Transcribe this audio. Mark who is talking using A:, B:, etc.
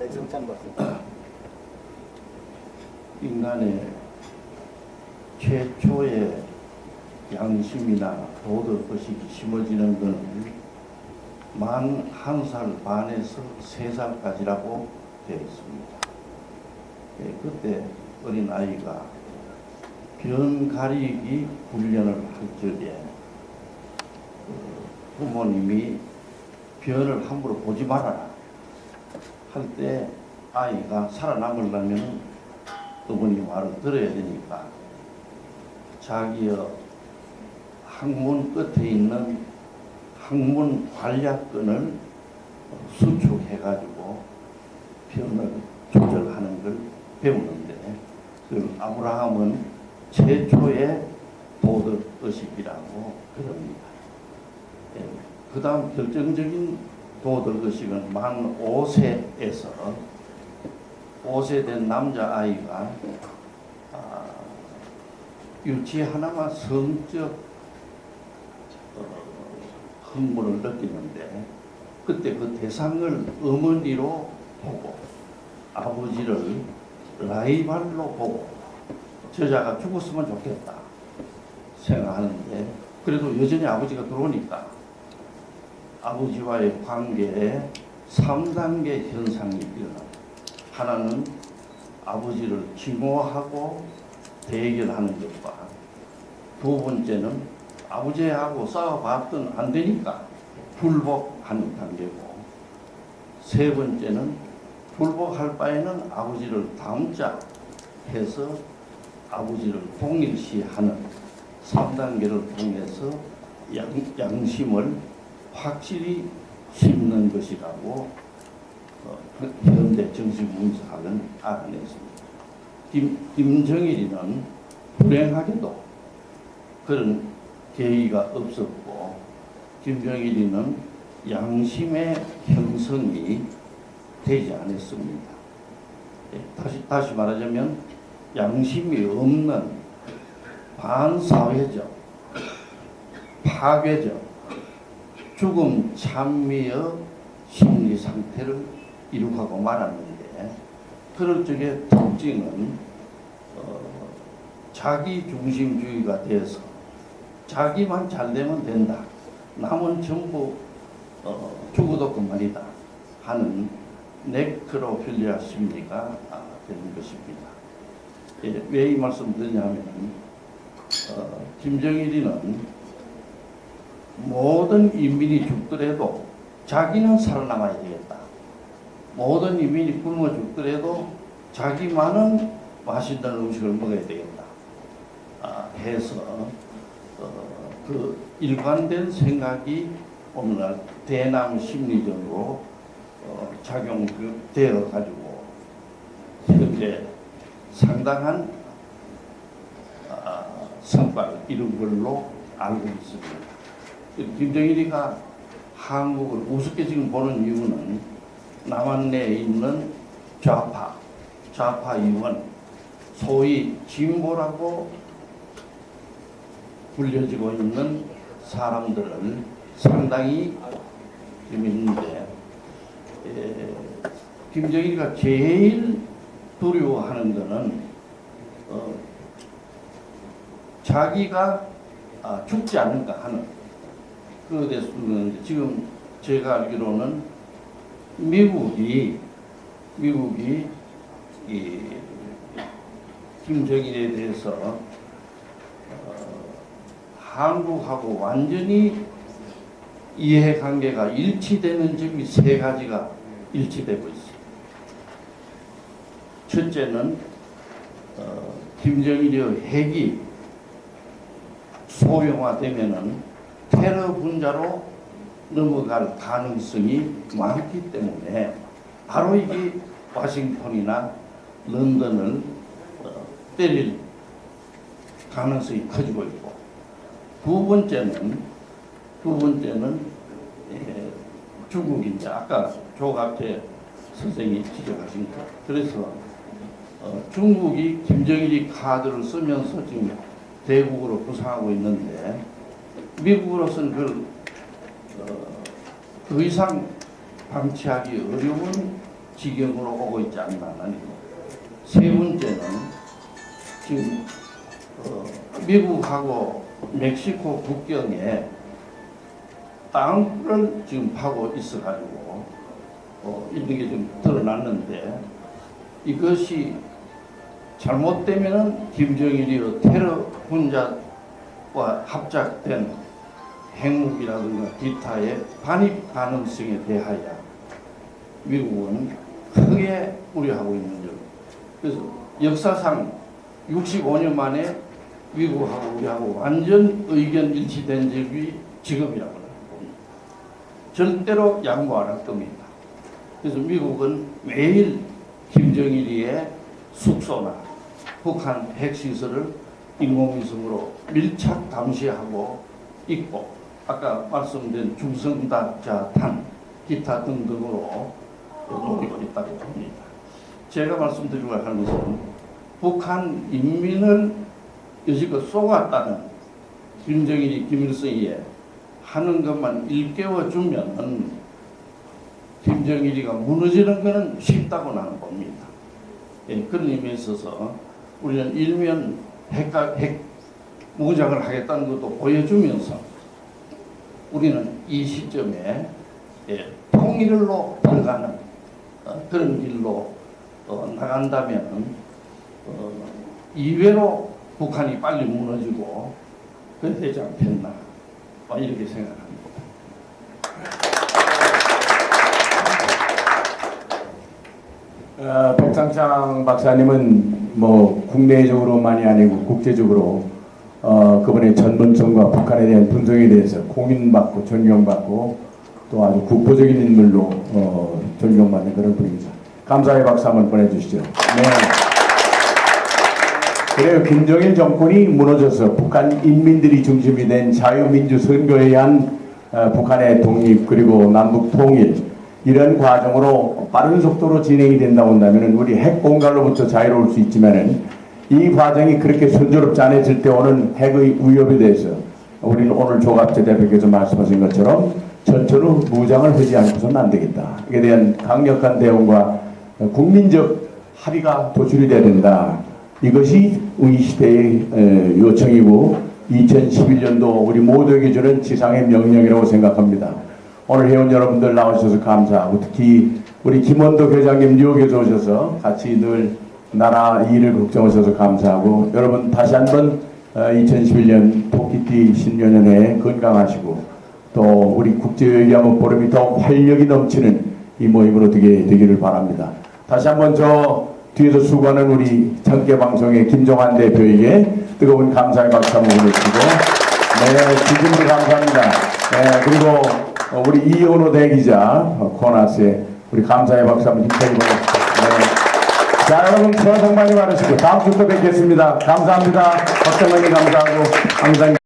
A: 백승찬 박사.
B: 인간의 최초의 양심이나 도덕 의식이 심어지는 것은 만 한 살 반에서 세 살까지라고 되어 있습니다. 예, 그때 어린 아이가 변 가리기 훈련을 할 적에 어, 부모님이 변을 함부로 보지 말아라 할 때 아이가 살아남으려면 어머니 말을 들어야 되니까 자기의 학문 끝에 있는 학문 관략근을 수축해가지고 변을 조절하는 걸 배우는데 그 아브라함은 최초의 도덕 의식이라고 그럽니다. 예, 그 다음 결정적인 도덕 의식은 만 5세에서 5세 된 남자아이가 아, 유치 하나만 성적 어, 흥분을 느끼는데 그때 그 대상을 어머니로 보고 아버지를 라이발로 보고 저자가 죽었으면 좋겠다 생각하는데 그래도 여전히 아버지가 들어오니까 아버지와의 관계에 3단계 현상이 일어납니다. 하나는 아버지를 증오하고 대결하는 것과 두 번째는 아버지하고 싸워봤던 안 되니까 불복하는 단계고 세 번째는 불복할 바에는 아버지를 다음자 해서 아버지를 동일시하는 3단계를 통해서 양, 양심을 확실히 심는 것이라고 어, 현대 정신분석학은 알아냈습니다. 김, 김정일이는 불행하게도 그런 계기가 없었고 김정일이는 양심의 형성이 되지 않았습니다. 예, 다시 다시 말하자면 양심이 없는 반사회적, 파괴적, 죽음 찬미의 심리 상태를 이룩하고 말았는데 그럴 적의 특징은 어, 자기 중심주의가 돼서 자기만 잘 되면 된다. 남은 전부 어, 죽어도 그만이다 하는 네크로필리아 심리가 아, 되는 것입니다. 예, 왜 이 말씀 드리냐면 어, 김정일이는 모든 인민이 죽더라도 자기는 살아남아야 되겠다. 모든 인민이 굶어 죽더라도 자기만은 맛있는 음식을 먹어야 되겠다. 아, 해서 어, 그 일관된 생각이 오늘날 대남 심리적으로 어, 작용되어 가지고 현재 상당한 아, 성과를 이룬 걸로 알고 있습니다. 김정일이가 한국을 우습게 지금 보는 이유는 남한 내에 있는 좌파, 좌파 의원, 소위 진보라고 불려지고 있는 사람들을 상당히 좀 있는데 에, 김정일이가 제일 두려워하는 것은 어, 자기가 아, 죽지 않을까 하는 그에 대해서는 지금 제가 알기로는 미국이 미국이 이 김정일에 대해서 어, 한국하고 완전히 이해관계가 일치되는 점이 세 가지가 일치되고 있습니다. 첫째는 어, 김정일의 핵이 소형화되면은 테러 분자로 넘어갈 가능성이 많기 때문에 바로 이게 워싱턴이나 런던을 어, 때릴 가능성이 커지고 있고 두 번째는 두 번째는 예, 중국인데 아까 조갑태 선생이 지적하신 것. 그래서 어, 중국이 김정일이 카드를 쓰면서 지금 대국으로 부상하고 있는데 미국으로서는 그걸 어, 더 이상 방치하기 어려운 지경으로 오고 있지 않나 하는 거. 세 번째는 지금 어, 미국하고 멕시코 국경에 땅을 지금 파고 있어가지고 어, 이런 게좀 드러났는데 이것이 잘못되면은 김정일이 테러 혼자와 합작된 핵무기라든가 기타의 반입 가능성에 대하여 미국은 크게 우려하고 있는 점. 그래서 역사상 65년 만에 미국하고 우리하고 완전 의견 일치된 적이 지금이라고 봅니다. 절대로 양보 안 할 겁니다. 그래서 미국은 매일 김정일이의 숙소나 북한 핵시설을 인공위성으로 밀착 감시하고 있고 아까 말씀드린 중성다자탄 기타 등등으로 노리고 있다고 봅니다. 제가 말씀드리고 하는 것은 북한 인민을 여지껏 속았다는 김정일이 김일성이 하는 것만 일깨워주면은 김정일이가 무너지는 것은 쉽다고 나는 봅니다. 예, 그런 의미에 있어서 우리는 일면 핵, 핵 무장을 하겠다는 것도 보여주면서 우리는 이 시점에 예, 통일로 들어가는 어, 그런 길로 어, 나간다면 어, 이외로 북한이 빨리 무너지고 그래 되지 않겠나 뭐 이렇게 생각합니다.
A: 어, 백상창 박사님은 뭐 국내적으로만이 아니고 국제적으로 어, 그분의 전문성과 북한에 대한 분석에 대해서 공인받고 존경받고 또 아주 국보적인 인물로 어, 존경받는 그런 분입니다. 감사의 박수 한번 보내주시죠. 네. 그래요. 김정일 정권이 무너져서 북한 인민들이 중심이 된 자유민주 선거에 의한 어, 북한의 독립 그리고 남북 통일 이런 과정으로 빠른 속도로 진행이 된다 본다면 우리 핵 공갈로부터 자유로울 수 있지만은 이 과정이 그렇게 순조롭지 않아질 때 오는 핵의 위협에 대해서 우리는 오늘 조갑재 대표께서 말씀하신 것처럼 전처로 무장을 하지 않고서는 안 되겠다. 이에 대한 강력한 대응과 국민적 합의가 도출이 돼야 된다. 이것이 우리 시대의 에, 요청이고 2011년도 우리 모두에게 주는 지상의 명령이라고 생각합니다. 오늘 회원 여러분들 나오셔서 감사하고 특히 우리 김원도 회장님 뉴욕에서 오셔서 같이 늘 나라 일을 걱정하셔서 감사하고 여러분 다시 한번 어, 2011년 토끼띠 신년연에 건강하시고 또 우리 국제외교하면 보름이 더 활력이 넘치는 이 모임으로 되게 되기를 바랍니다. 다시 한번 저 뒤에서 수고하는 우리 전개 방송의 김종환 대표에게 뜨거운 감사의 박수 한번 보내주시고 네 지금도 감사합니다. 네 그리고 어, 우리 이현호 대기자 어, 코나스에 우리 감사의 박수 한번 힘차게 보내주시고 네. 자 여러분 새해 복 많이 받으시고 다음 주또 뵙겠습니다. 감사합니다. 박정만이 감사하고 항상